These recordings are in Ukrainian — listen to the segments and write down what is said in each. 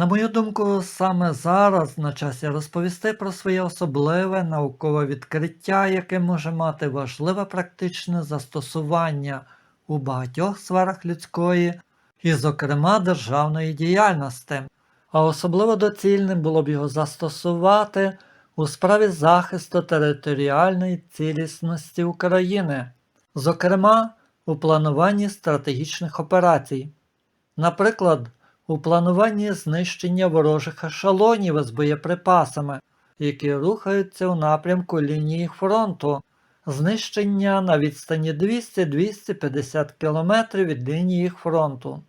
На мою думку, саме зараз на часі розповісти про своє особливе наукове відкриття, яке може мати важливе практичне застосування у багатьох сферах людської і, зокрема, державної діяльності. А особливо доцільним було б його застосувати у справі захисту територіальної цілісності України, зокрема у плануванні стратегічних операцій. Наприклад, у плануванні знищення ворожих ешелонів із боєприпасами, які рухаються у напрямку лінії фронту, знищення на відстані 200-250 км від лінії фронту.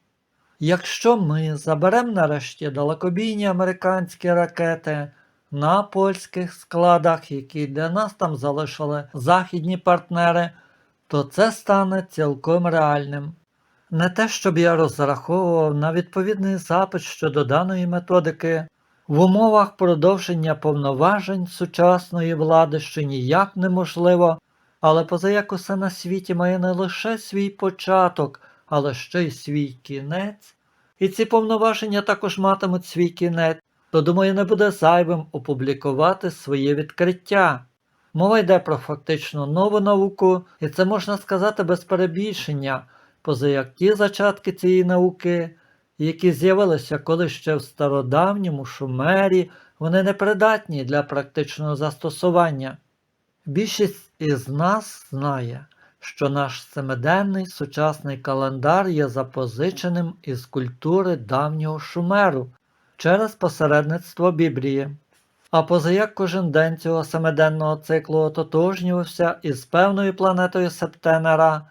Якщо ми заберемо нарешті далекобійні американські ракети на польських складах, які для нас там залишили західні партнери, то це стане цілком реальним. Не те, щоб я розраховував на відповідний запит щодо даної методики, в умовах продовження повноважень сучасної влади ще ніяк неможливо, але позаяк усе на світі має не лише свій початок, але ще й свій кінець. І ці повноваження також матимуть свій кінець, то думаю, не буде зайвим опублікувати своє відкриття. Мова йде про фактично нову науку, і це можна сказати без перебільшення, позаяк ті зачатки цієї науки, які з'явилися колись ще в стародавньому шумері, вони непридатні для практичного застосування. Більшість із нас знає, що наш семиденний сучасний календар є запозиченим із культури давнього шумеру через посередництво Біблії. А позаяк кожен день цього семиденного циклу ототожнювався із певною планетою Септенера,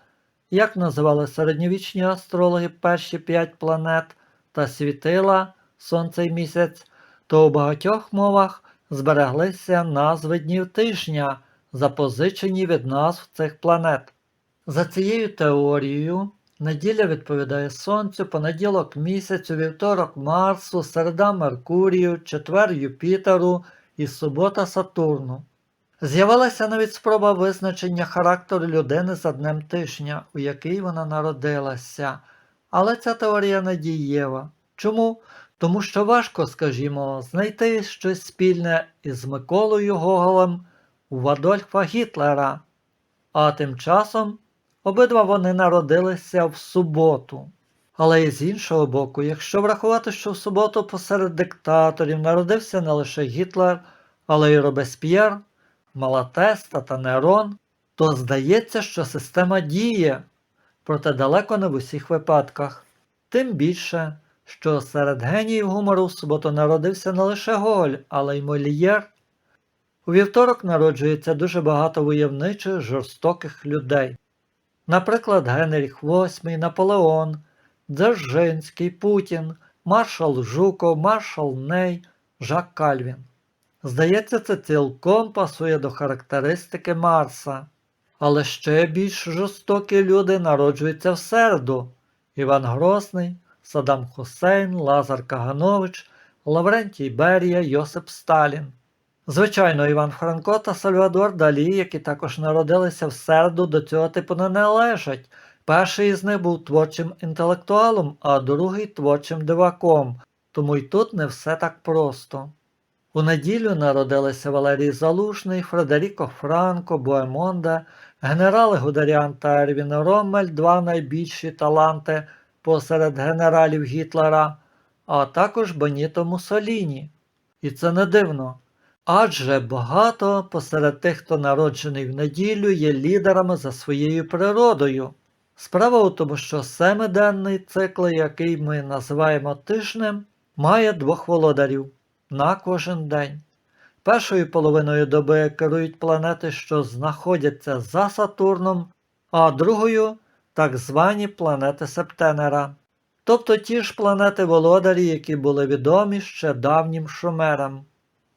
як називали середньовічні астрологи перші п'ять планет та світила Сонце і місяць, то у багатьох мовах збереглися назви днів тижня, запозичені від назв цих планет. За цією теорією, неділя відповідає Сонцю, понеділок місяцю, вівторок Марсу, середа Меркурію, четвер Юпітеру і субота Сатурну. З'явилася навіть спроба визначення характеру людини за днем тижня, у який вона народилася. Але ця теорія не дієва. Чому? Тому що важко, скажімо, знайти щось спільне із Миколою Гоголем у Адольфа Гітлера. А тим часом обидва вони народилися в суботу. Але і з іншого боку, якщо врахувати, що в суботу посеред диктаторів народився не лише Гітлер, але й Робесп'єр, Малатеста та Нерон, то здається, що система діє, проте далеко не в усіх випадках. Тим більше, що серед геніїв гумору в суботу народився не лише Гоголь, але й Мольєр. У вівторок народжується дуже багато войовничих жорстоких людей. Наприклад, Генріх VIII, Наполеон, Дзержинський, Путін, маршал Жуков, маршал Ней, Жак Кальвін. Здається, це цілком пасує до характеристики Марса. Але ще більш жорстокі люди народжуються в середу. Іван Грозний, Саддам Хусейн, Лазар Каганович, Лаврентій Берія, Йосип Сталін. Звичайно, Іван Франко та Сальвадор Далі, які також народилися в середу, до цього типу не належать. Перший із них був творчим інтелектуалом, а другий творчим диваком, тому й тут не все так просто. У неділю народилися Валерій Залужний, Фредеріко Франко, Боемонда, генерали Гударян та Ервін Роммель, два найбільші таланти посеред генералів Гітлера, а також Боніто Муссоліні. І це не дивно. Адже багато посеред тих, хто народжений в неділю, є лідерами за своєю природою. Справа у тому, що семиденний цикл, який ми називаємо тижнем, має двох володарів на кожен день. Першою половиною доби керують планети, що знаходяться за Сатурном, а другою так звані планети Септенера. Тобто ті ж планети володарі, які були відомі ще давнім шумерам.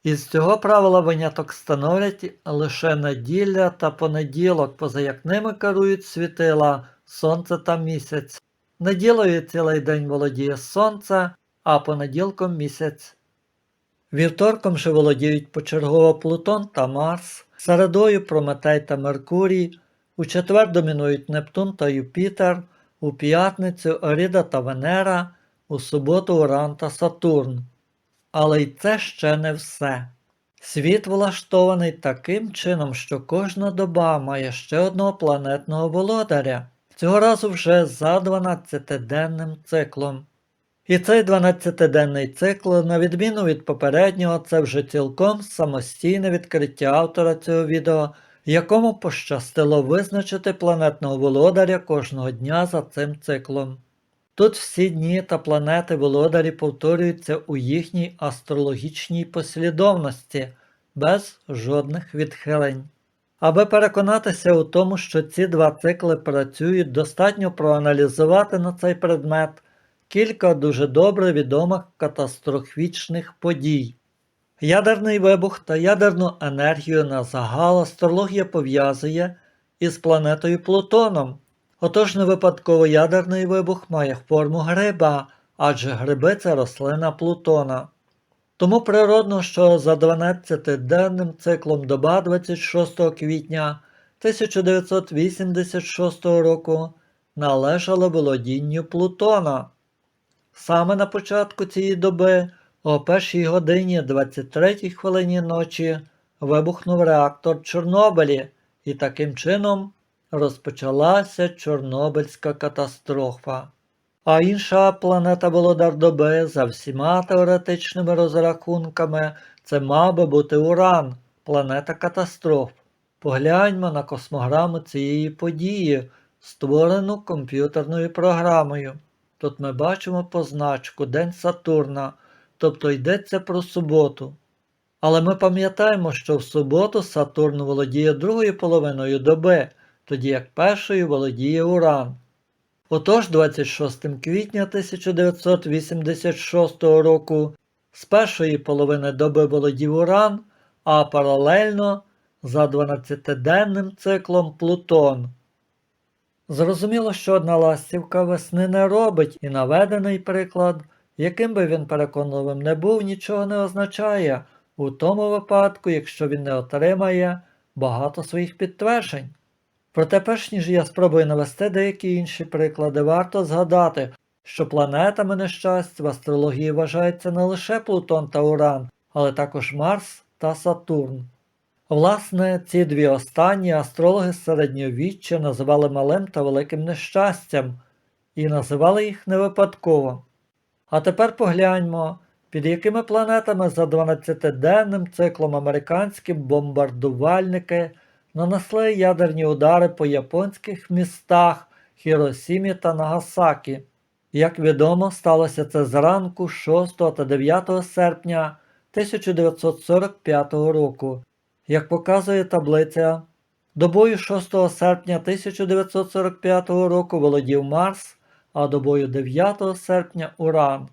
Із цього правила виняток становлять лише неділя та понеділок, поза як ними керують світила, сонце та місяць. Неділею цілий день володіє сонце, а понеділком місяць. Вівторком же володіють почергово Плутон та Марс, середою Прометей та Меркурій, у четвер домінують Нептун та Юпітер, у п'ятницю Оріда та Венера, у суботу Уран та Сатурн. Але й це ще не все. Світ влаштований таким чином, що кожна доба має ще одного планетного володаря, цього разу вже за 12-денним циклом. І цей 12-денний цикл, на відміну від попереднього, це вже цілком самостійне відкриття автора цього відео, якому пощастило визначити планетного володаря кожного дня за цим циклом. Тут всі дні та планети володарі повторюються у їхній астрологічній послідовності, без жодних відхилень. Аби переконатися у тому, що ці два цикли працюють, достатньо проаналізувати на цей предмет кілька дуже добре відомих катастрофічних подій. Ядерний вибух та ядерну енергію на загал астрологія пов'язує із планетою Плутоном. Отож не випадково ядерний вибух має форму гриба, адже гриби це рослина Плутона. Тому природно, що за 12-денним циклом доба 26 квітня 1986 року належала володінню Плутона. Саме на початку цієї доби, о першій годині 23 хвилині ночі, вибухнув реактор Чорнобилі, і таким чином розпочалася Чорнобильська катастрофа. А інша планета Володар доби за всіма теоретичними розрахунками це мав би бути Уран, планета катастроф. Погляньмо на космограму цієї події, створену комп'ютерною програмою. Тут ми бачимо позначку День Сатурна, тобто йдеться про суботу. Але ми пам'ятаємо, що в суботу Сатурн володіє другою половиною доби, тоді як першою володіє Уран. Отож, 26 квітня 1986 року з першої половини доби володів Уран, а паралельно за 12-денним циклом Плутон. Зрозуміло, що одна ластівка весни не робить, і наведений приклад, яким би він переконливим не був, нічого не означає у тому випадку, якщо він не отримає багато своїх підтверджень. Проте, перш ніж я спробую навести деякі інші приклади, варто згадати, що планетами нещасть в астрології вважаються не лише Плутон та Уран, але також Марс та Сатурн. Власне, ці дві останні астрологи середньовіччя називали малим та великим нещастям і називали їх не випадково. А тепер погляньмо, під якими планетами за 12-денним циклом американські бомбардувальники нанесли ядерні удари по японських містах Хіросімі та Нагасакі. Як відомо, сталося це зранку 6 та 9 серпня 1945 року. Як показує таблиця, добою 6 серпня 1945 року володів Марс, а добою 9 серпня Уран.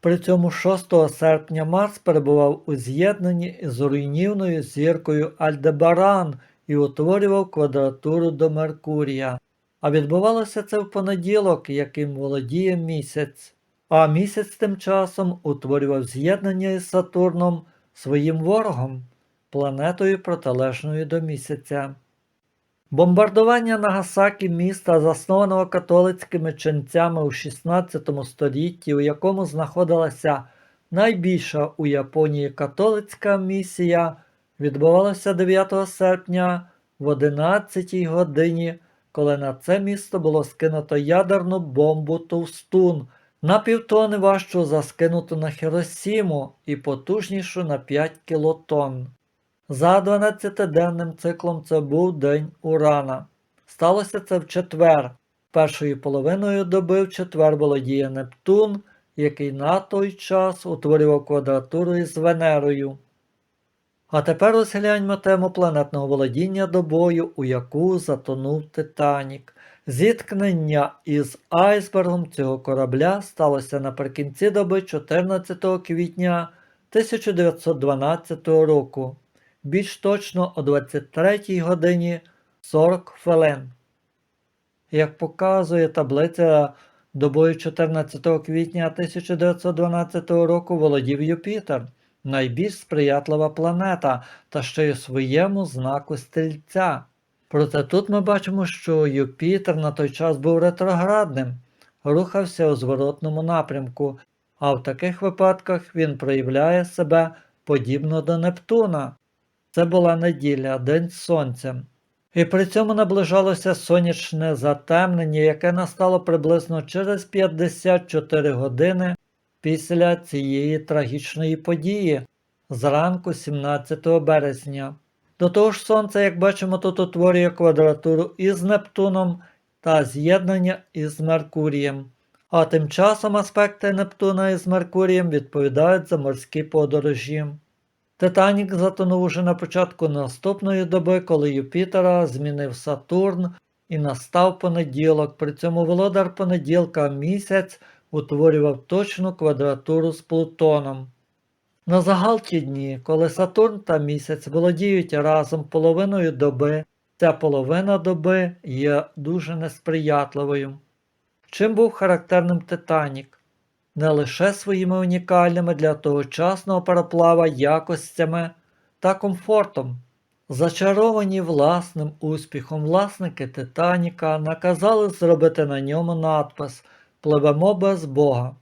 При цьому 6 серпня Марс перебував у з'єднанні із руйнівною зіркою Альдебаран і утворював квадратуру до Меркурія. А відбувалося це в понеділок, яким володіє місяць. А місяць тим часом утворював з'єднання із Сатурном своїм ворогом, планетою протилежною до місяця. Бомбардування Нагасакі міста, заснованого католицькими ченцями у 16 столітті, у якому знаходилася найбільша у Японії католицька місія, відбувалося 9 серпня в 11 годині, коли на це місто було скинуто ядерну бомбу Товстун на півтони важчу за скинуту на Хіросіму і потужнішу на 5 кілотонн. За 12-денним циклом це був день Урана. Сталося це в четвер. Першою половиною доби в четвер володіє Нептун, який на той час утворював квадратуру із Венерою. А тепер розгляньмо тему планетного володіння добою, у яку затонув Титанік. Зіткнення із айсбергом цього корабля сталося наприкінці доби 14 квітня 1912 року більш точно о 23 годині 40 хвилин. Як показує таблиця добою 14 квітня 1912 року володів Юпітер, найбільш сприятлива планета та ще й у своєму знаку стрільця. Проте тут ми бачимо, що Юпітер на той час був ретроградним, рухався у зворотному напрямку а в таких випадках він проявляє себе подібно до Нептуна. Це була неділя, день з сонцем. І при цьому наближалося сонячне затемнення, яке настало приблизно через 54 години після цієї трагічної події зранку 17 березня. До того ж, сонце, як бачимо, тут утворює квадратуру із Нептуном та з'єднання із Меркурієм. А тим часом аспекти Нептуна із Меркурієм відповідають за морські подорожі. Титанік затонув уже на початку наступної доби, коли Юпітера змінив Сатурн і настав понеділок. При цьому володар понеділка місяць утворював точну квадратуру з Плутоном. На загал ті дні, коли Сатурн та місяць володіють разом половиною доби, ця половина доби є дуже несприятливою. Чим був характерним Титанік? Не лише своїми унікальними для тогочасного пароплава якостями та комфортом. Зачаровані власним успіхом власники Титаніка наказали зробити на ньому надпис Пливемо без Бога.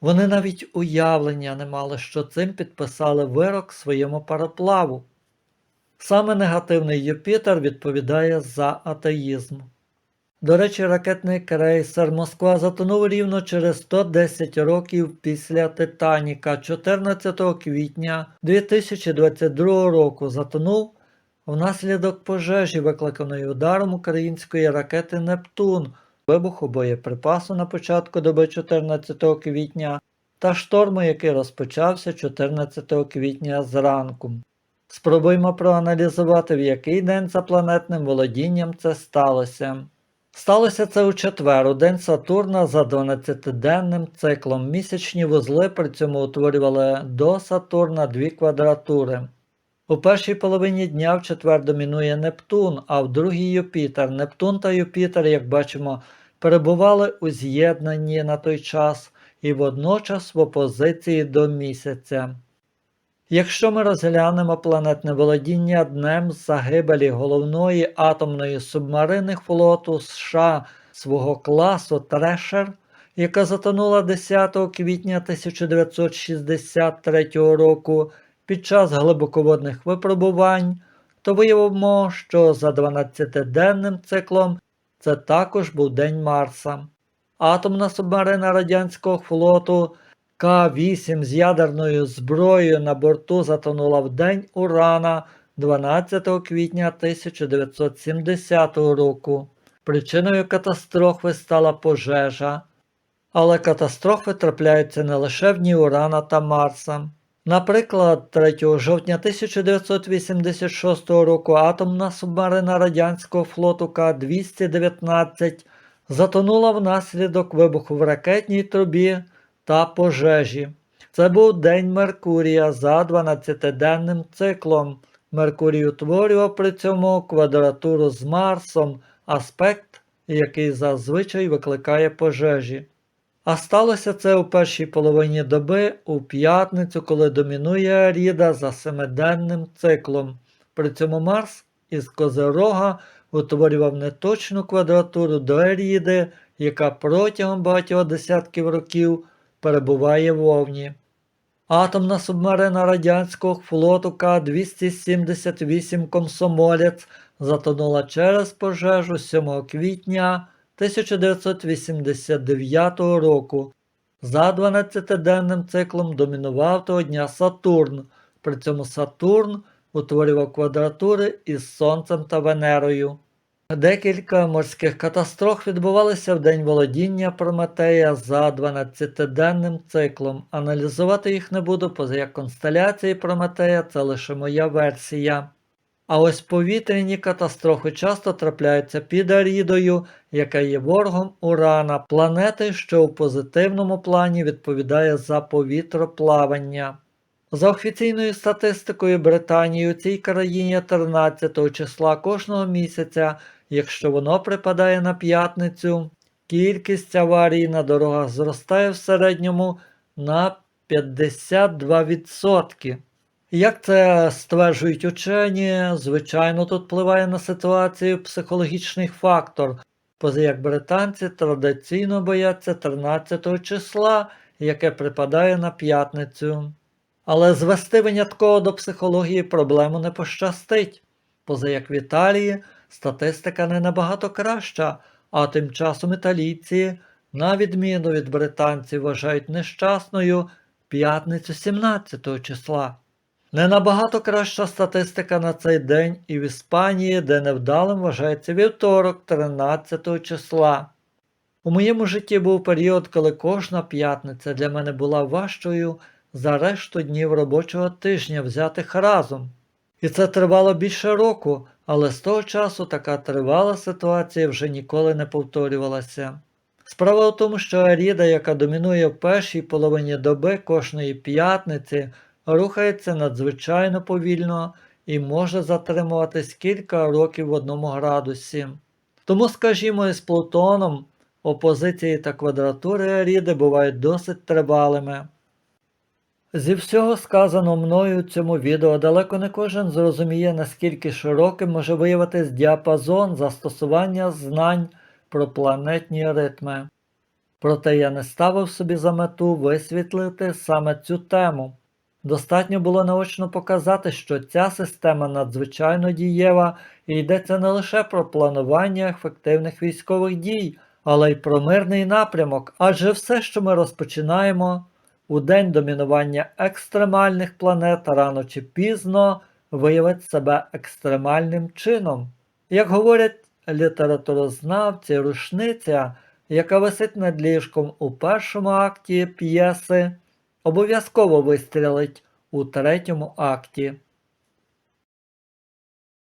Вони навіть уявлення не мали, що цим підписали вирок своєму пароплаву. Саме негативний Юпітер відповідає за атеїзм. До речі, ракетний крейсер Москва затонув рівно через 110 років після Титаніка 14 квітня 2022 року затонув внаслідок пожежі, викликаної ударом української ракети Нептун, вибуху боєприпасу на початку доби 14 квітня та шторму, який розпочався 14 квітня зранку. Спробуємо проаналізувати, в який день за планетним володінням це сталося. Сталося це у четвер, у день Сатурна за 12-денним циклом. Місячні вузли при цьому утворювали до Сатурна дві квадратури. У першій половині дня в четвер домінує Нептун, а в другій Юпітер. Нептун та Юпітер, як бачимо, перебували у з'єднанні на той час і водночас в опозиції до місяця. Якщо ми розглянемо планетне володіння днем загибелі головної атомної субмарини флоту США свого класу Трешер, яка затонула 10 квітня 1963 року під час глибоководних випробувань, то виявимо, що за 12-денним циклом це також був День Марса. Атомна субмарина радянського флоту К-8 з ядерною зброєю на борту затонула в день Урана 12 квітня 1970 року. Причиною катастрофи стала пожежа. Але катастрофи трапляються не лише в дні Урана та Марса. Наприклад, 3 жовтня 1986 року атомна субмарина радянського флоту К-219 затонула внаслідок вибуху в ракетній трубі та пожежі. Це був День Меркурія за 12-денним циклом. Меркурій утворював при цьому квадратуру з Марсом, аспект, який зазвичай викликає пожежі. А сталося це у першій половині доби у п'ятницю, коли домінує Ріда за семиденним циклом. При цьому Марс із Козерога утворював неточну квадратуру до Еріди, яка протягом багатьох десятків років перебуває в Овні. Атомна субмарина радянського флоту К-278 Комсомолець затонула через пожежу 7 квітня 1989 року. За 12-денним циклом домінував того дня Сатурн. При цьому Сатурн утворював квадратури із Сонцем та Венерою. Декілька морських катастроф відбувалися в день володіння Прометея за 12-денним циклом. Аналізувати їх не буду, поза як констеляції Прометея це лише моя версія. А ось повітряні катастрофи часто трапляються під Арідою, яка є ворогом Урана, планети, що у позитивному плані відповідає за повітроплавання. За офіційною статистикою Британії у цій країні 13 числа кожного місяця, якщо воно припадає на п'ятницю, кількість аварій на дорогах зростає в середньому на 52%. Як це стверджують учені, звичайно, тут впливає на ситуацію психологічний фактор, поза як британці традиційно бояться 13 числа, яке припадає на п'ятницю. Але звести винятково до психології проблему не пощастить. Поза як в Італії статистика не набагато краща, а тим часом італійці, на відміну від британців, вважають нещасною п'ятницю 17 числа. Не набагато краща статистика на цей день і в Іспанії, де невдалим вважається вівторок 13 числа. У моєму житті був період, коли кожна п'ятниця для мене була важчою за решту днів робочого тижня взятих разом. І це тривало більше року, але з того часу така тривала ситуація вже ніколи не повторювалася. Справа в тому, що Аріда, яка домінує в першій половині доби кожної п'ятниці, рухається надзвичайно повільно і може затримуватись кілька років в одному градусі. Тому, скажімо, із Плутоном опозиції та квадратури Аріди бувають досить тривалими. Зі всього сказаного мною у цьому відео далеко не кожен зрозуміє, наскільки широким може виявитись діапазон застосування знань про планетні ритми. Проте я не ставив собі за мету висвітлити саме цю тему. Достатньо було наочно показати, що ця система надзвичайно дієва і йдеться не лише про планування ефективних військових дій, але й про мирний напрямок, адже все, що ми розпочинаємо, у день домінування екстремальних планет рано чи пізно виявить себе екстремальним чином. Як говорять літературознавці, рушниця, яка висить над ліжком у першому акті п'єси, обов'язково вистрілить у третьому акті.